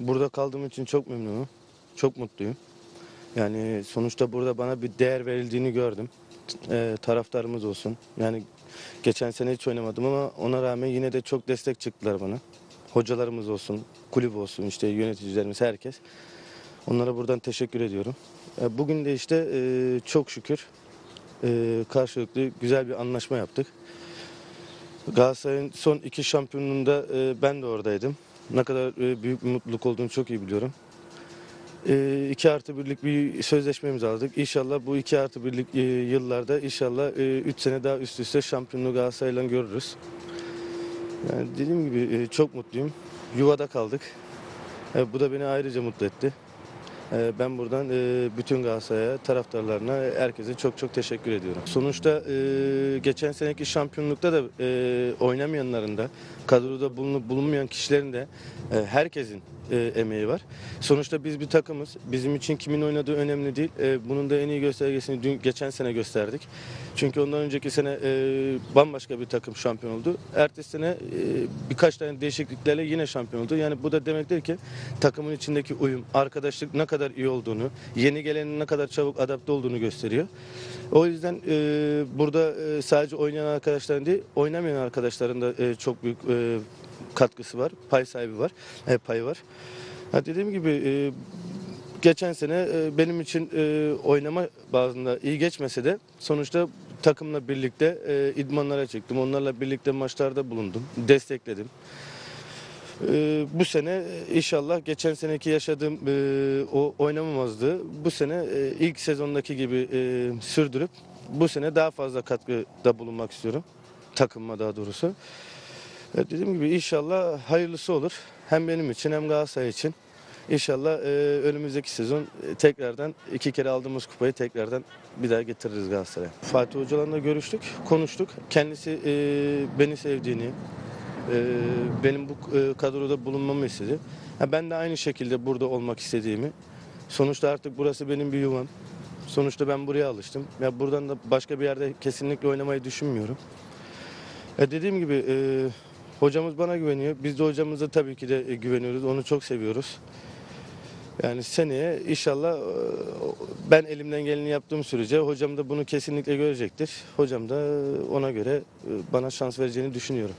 burada kaldığım için çok memnunum. Çok mutluyum. Yani sonuçta burada bana bir değer verildiğini gördüm. Ee, taraftarımız olsun. Yani geçen sene hiç oynamadım ama ona rağmen yine de çok destek çıktılar bana. Hocalarımız olsun, kulüp olsun, işte yöneticilerimiz, herkes. Onlara buradan teşekkür ediyorum. Ee, Bugün de işte e, çok şükür e, karşılıklı güzel bir anlaşma yaptık. Galatasaray'ın son iki şampiyonluğunda e, ben de oradaydım. Ne kadar e, büyük bir mutluluk olduğunu çok iyi biliyorum. E, iki artı birlik bir sözleşme imzaladık. İnşallah bu iki artı birlik e, yıllarda inşallah e, üç sene daha üst üste şampiyonluğu Galatasaray'la görürüz. Yani dediğim gibi e, çok mutluyum. Yuvada kaldık. E, bu da beni ayrıca mutlu etti. E, Ben buradan e, bütün Galatasaray'a, taraftarlarına, herkese çok çok teşekkür ediyorum. Sonuçta e, geçen seneki şampiyonlukta da e, oynamayanların da, kadroda bulunmayan kişilerin de herkesin e, emeği var. Sonuçta biz bir takımız. Bizim için kimin oynadığı önemli değil. E, Bunun da en iyi göstergesini dün, geçen sene gösterdik. Çünkü ondan önceki sene e, bambaşka bir takım şampiyon oldu. Ertesi sene e, birkaç tane değişikliklerle yine şampiyon oldu. Yani bu da demektir ki takımın içindeki uyum, arkadaşlık ne kadar iyi olduğunu, yeni gelenin ne kadar çabuk adapte olduğunu gösteriyor. O yüzden e, burada e, sadece oynayan arkadaşların değil, oynamayan arkadaşların da e, çok büyük e, katkısı var, pay sahibi var, e, payı var. Ha, dediğim gibi e, geçen sene e, benim için e, oynama bazında iyi geçmese de sonuçta takımla birlikte e, idmanlara çıktım. Onlarla birlikte maçlarda bulundum, destekledim. E, bu sene e, inşallah geçen seneki yaşadığım e, o oynamamazlığı bu sene e, ilk sezondaki gibi e, sürdürüp bu sene daha fazla katkıda bulunmak istiyorum. Takımıma daha doğrusu. E, dediğim gibi inşallah hayırlısı olur. Hem benim için hem Galatasaray için. İnşallah e, önümüzdeki sezon e, tekrardan iki kere aldığımız kupayı tekrardan bir daha getiririz Galatasaray'a. Fatih Hoca'la görüştük, konuştuk. Kendisi e, beni sevdiğini, e, benim bu e, kadroda bulunmamı istedi. Ha, ben de aynı şekilde burada olmak istediğimi. Sonuçta artık burası benim bir yuvam. Sonuçta ben buraya alıştım. Ya buradan da başka bir yerde kesinlikle oynamayı düşünmüyorum. Ya dediğim gibi e, hocamız bana güveniyor. Biz de hocamıza tabii ki de e, güveniyoruz. Onu çok seviyoruz. Yani seneye inşallah e, ben elimden geleni yaptığım sürece hocam da bunu kesinlikle görecektir. Hocam da ona göre e, bana şans vereceğini düşünüyorum.